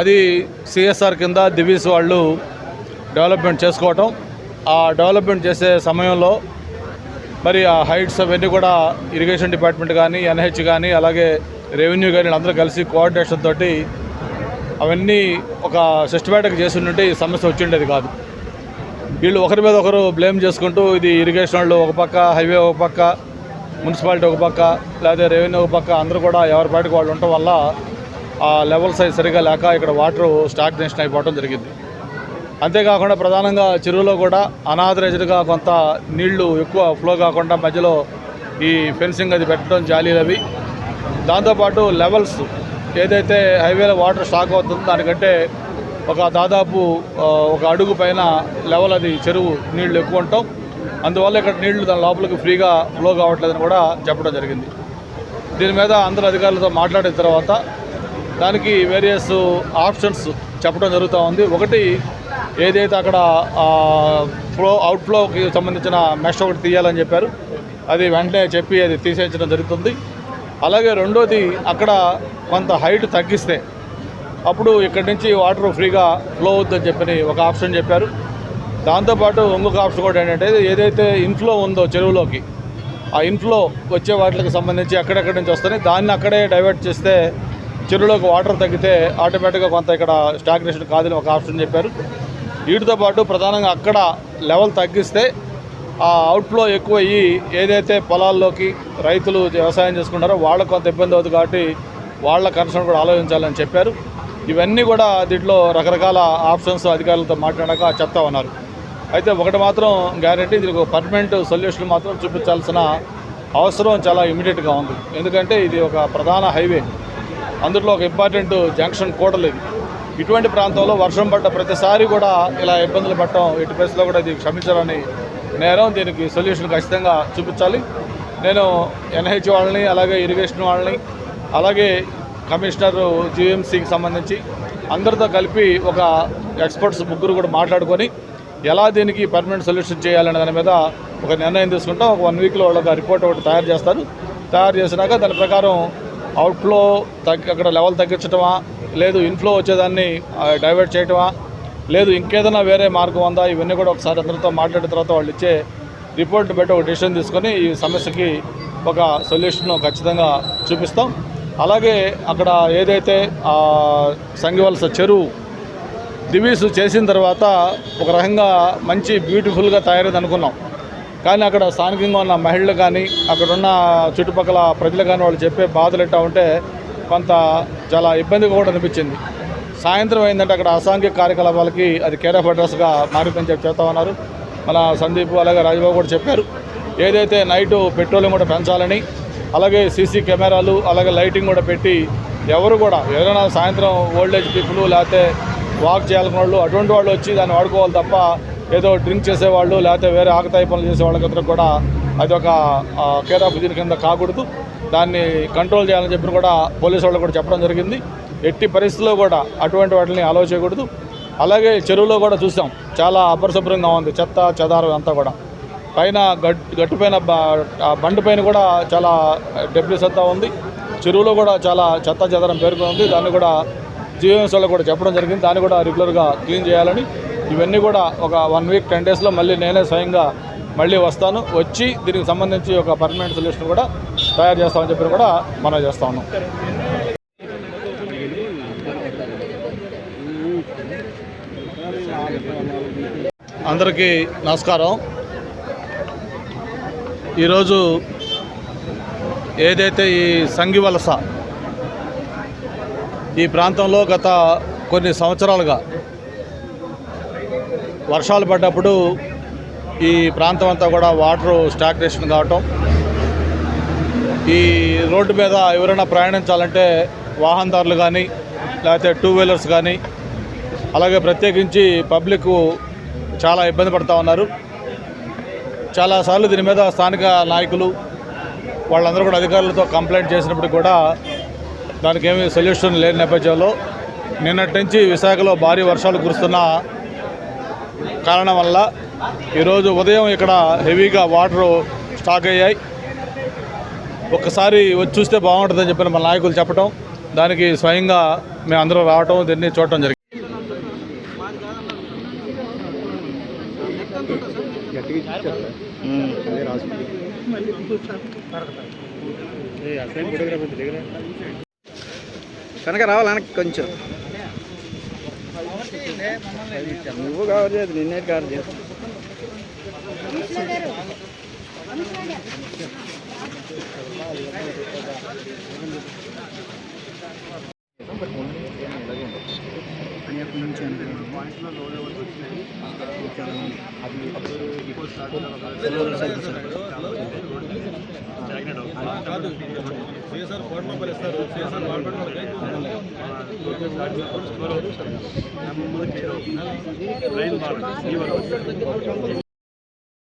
అది సిఎస్ఆర్ కింద దివీస్ వాళ్ళు డెవలప్మెంట్ చేసుకోవటం. ఆ డెవలప్మెంట్ చేసే సమయంలో మరి ఆ హైట్స్ అవన్నీ కూడా ఇరిగేషన్ డిపార్ట్మెంట్ కానీ ఎన్హెచ్ కానీ అలాగే రెవెన్యూ కానీ అందరూ కలిసి కోఆర్డినేషన్ తోటి అవన్నీ ఒక సిస్టమేటిక్ చేసి ఉంటే ఈ సమస్య వచ్చిండేది కాదు. వీళ్ళు ఒకరి మీద ఒకరు బ్లేమ్ చేసుకుంటూ ఇది ఇరిగేషన్ వాళ్ళు ఒక పక్క హైవే ఒక పక్క మున్సిపాలిటీ ఒక పక్క లేదా రెవెన్యూ ఒక పక్క అందరూ కూడా ఎవరి పాటికి వాళ్ళు ఉండటం వల్ల ఆ లెవెల్స్ అవి సరిగా లేక ఇక్కడ వాటర్ స్టాగ్నేషన్ అయిపోవడం జరిగింది. అంతేకాకుండా ప్రధానంగా చెరువులో కూడా అనాథరైజ్డ్గా కొంత నీళ్ళు ఎక్కువ ఫ్లో కాకుండా మధ్యలో ఈ ఫెన్సింగ్ అది పెట్టడం జాలీలు అవి. దాంతోపాటు లెవెల్స్ ఏదైతే హైవేలో వాటర్ స్టాక్ అవుతుందో దానికంటే ఒక దాదాపు ఒక అడుగు పైన లెవెల్ అది చెరువు నీళ్ళు ఎక్కువ ఉంటాం. అందువల్ల ఇక్కడ నీళ్ళు దాని లోపలికి ఫ్రీగా ఫ్లో కావట్లేదని కూడా చెప్పడం జరిగింది. దీని మీద అందరు అధికారులతో మాట్లాడిన తర్వాత దానికి వేరియస్ ఆప్షన్స్ చెప్పడం జరుగుతూ ఉంది. ఒకటి ఏదైతే అక్కడ ఫ్లో అవుట్ఫ్లోకి సంబంధించిన మెష్ ఒకటి తీయాలని చెప్పారు. అది వెంటనే చెప్పి అది తీసేయించడం జరుగుతుంది. అలాగే రెండోది అక్కడ కొంత హైట్ తగ్గిస్తే అప్పుడు ఇక్కడి నుంచి వాటర్ ఫ్రీగా ఫ్లో అవుతుందని చెప్పని ఒక ఆప్షన్ చెప్పారు. దాంతోపాటు ఇంకొక ఆప్షన్ కూడా ఏంటంటే ఏదైతే ఇన్ఫ్లో ఉందో చెరువులోకి ఆ ఇన్ఫ్లో వచ్చే వాటికి సంబంధించి ఎక్కడెక్కడి నుంచి వస్తాయి దాన్ని అక్కడే డైవర్ట్ చేస్తే చెరువులోకి వాటర్ తగ్గితే ఆటోమేటిక్గా కొంత ఇక్కడ స్టాగ్నేషన్ కాదని ఒక ఆప్షన్ చెప్పారు. వీటితో పాటు ప్రధానంగా అక్కడ లెవెల్ తగ్గిస్తే ఆ అవుట్ఫ్లో ఎక్కువ అయ్యి ఏదైతే పొలాల్లోకి రైతులు వ్యవసాయం చేసుకుంటారో వాళ్ళకు కొంత ఇబ్బంది అవుతుంది కాబట్టి వాళ్ళ కన్సర్న్ కూడా ఆలోచించాలని చెప్పారు. ఇవన్నీ కూడా దీంట్లో రకరకాల ఆప్షన్స్ అధికారులతో మాట్లాడాక చెప్తా ఉన్నారు. అయితే ఒకటి మాత్రం గ్యారెంటీ దీనికి ఒక పర్మనెంట్ సొల్యూషన్ మాత్రం చూపించాల్సిన అవసరం చాలా ఇమీడియట్గా ఉంది. ఎందుకంటే ఇది ఒక ప్రధాన హైవే అందులో ఒక ఇంపార్టెంట్ జంక్షన్ కూడలు ఇది. ఇటువంటి ప్రాంతంలో వర్షం పడ్డ ప్రతిసారి కూడా ఇలా ఇబ్బందులు పడటం ఎటు ప్లేస్లో కూడా ఇది క్షమించాలని నేరం దీనికి సొల్యూషన్ ఖచ్చితంగా చూపించాలి. నేను ఎన్హెచ్ వాళ్ళని అలాగే ఇరిగేషన్ వాళ్ళని అలాగే కమిషనర్ జిఎంసీకి సంబంధించి అందరితో కలిపి ఒక ఎక్స్పర్ట్స్ ముగ్గురు కూడా మాట్లాడుకొని ఎలా దీనికి పర్మనెంట్ సొల్యూషన్ చేయాలనే దాని మీద ఒక నిర్ణయం తీసుకుంటాం. ఒక వన్ వీక్లో వాళ్ళు ఒక రిపోర్ట్ ఒకటి తయారు చేస్తారు. తయారు చేసినాక దాని ప్రకారం అవుట్ఫ్లో తగ్గి అక్కడ లెవెల్ తగ్గించటమా? లేదు ఇన్ఫ్లో వచ్చేదాన్ని డైవర్ట్ చేయటమా? లేదు ఇంకేదైనా వేరే మార్గం ఉందా? ఇవన్నీ కూడా ఒకసారి అందరితో మాట్లాడిన తర్వాత వాళ్ళు ఇచ్చే రిపోర్ట్ బట్టి ఒక డిసిషన్ తీసుకొని ఈ సమస్యకి ఒక సొల్యూషన్ ఖచ్చితంగా చూపిస్తాం. అలాగే అక్కడ ఏదైతే సంగివలస చెరువు దివీసు చేసిన తర్వాత ఒక రకంగా మంచి బ్యూటిఫుల్గా తయారైంది అనుకున్నాం కానీ అక్కడ స్థానికంగా ఉన్న మహిళలు కానీ అక్కడ ఉన్న చుట్టుపక్కల ప్రజలు కానీ వాళ్ళు చెప్పే బాధలు ఎట్టా ఉంటే కొంత చాలా ఇబ్బందిగా కూడా అనిపించింది. సాయంత్రం అయిందంటే అక్కడ అసాంఘిక కార్యకలాపాలకి అది కేర్ ఆఫ్ అడ్రస్గా మారిందని చెప్పి చెప్తా ఉన్నారు. మన సందీప్ అలాగే రాజబాబు కూడా చెప్పారు. ఏదైతే నైటు పెట్రోలింగ్ కూడా పెంచాలని అలాగే సీసీ కెమెరాలు అలాగే లైటింగ్ కూడా పెట్టి ఎవరు కూడా ఎవరైనా సాయంత్రం ఓల్డ్ ఏజ్ పీపుల్ లేకపోతే వాక్ చేయాలనుకున్న వాళ్ళు అటువంటి వాళ్ళు వచ్చి దాన్ని వాడుకోవాలి తప్ప ఏదో డ్రింక్ చేసేవాళ్ళు లేకపోతే వేరే ఆకతాయి పనులు చేసే కూడా అది ఒక కేర్ దీని కింద కాకూడదు. దాన్ని కంట్రోల్ చేయాలని చెప్పి కూడా పోలీసు వాళ్ళు కూడా చెప్పడం జరిగింది. ఎట్టి పరిస్థితుల్లో కూడా అటువంటి వాటిని అలో చేయకూడదు. అలాగే చెరువులో కూడా చూసాం. చాలా అపరిశుభ్రంగా ఉంది. చెత్త చెదారం అంతా కూడా. పైన గట్ గట్టు పైన బండి పైన కూడా చాలా డెబ్రిస్ అంతా ఉంది. చెరువులో కూడా చాలా చెత్త చెదారం పేరుకొని ఉంది దాన్ని కూడా జీఎంఎస్ వాళ్ళు కూడా చెప్పడం జరిగింది. దాన్ని కూడా రెగ్యులర్గా క్లీన్ చేయాలని ఇవన్నీ కూడా ఒక వన్ వీక్ టెన్ డేస్లో మళ్ళీ నేనే స్వయంగా మళ్ళీ వస్తాను. వచ్చి దీనికి సంబంధించి ఒక పర్మనెంట్ సొల్యూషన్ కూడా తయారు చేస్తామని చెప్పి కూడా మనం చేస్తా ఉన్నాం. అందరికీ నమస్కారం. ఈరోజు ఏదైతే ఈ సంగివలస ఈ ప్రాంతంలో గత కొన్ని సంవత్సరాలుగా వర్షాలు పడ్డప్పుడు ఈ ప్రాంతం అంతా కూడా వాటర్ స్టాగ్నేషన్ కావటం. ఈ రోడ్డు మీద ఎవరైనా ప్రయాణించాలంటే వాహనదారులు కానీ లేకపోతే టూ వీలర్స్ కానీ అలాగే ప్రత్యేకించి పబ్లిక్ చాలా ఇబ్బంది పడుతూ ఉన్నారు. చాలాసార్లు దీని మీద స్థానిక నాయకులు వాళ్ళందరూ కూడా అధికారులతో కంప్లైంట్ చేసినప్పుడు కూడా దానికి ఏమీ సొల్యూషన్ లేని నేపథ్యంలో నిన్నటి నుంచి విశాఖలో భారీ వర్షాలు కురుస్తున్న కారణం వల్ల ఈరోజు ఉదయం ఇక్కడ హెవీగా వాటర్ స్టాక్ అయ్యాయి. ఒక్కసారి వచ్చి చూస్తే బాగుంటుందని చెప్పిన మన నాయకులు చెప్పడం దానికి స్వయంగా మేము అందరూ రావటం దీన్ని చూడటం జరిగింది. కనుక రావాలి కొంచెం? నువ్వు కవర్ చేయదు నిన్నే కవర్ చేయదు బట్ ఎప్పటి నుంచి సిఎస్ఆర్ కోట్ మొబైల్ ఇస్తారు సిఎస్ఆర్ గవర్నమెంట్ మొబైల్ లైన్ బాగా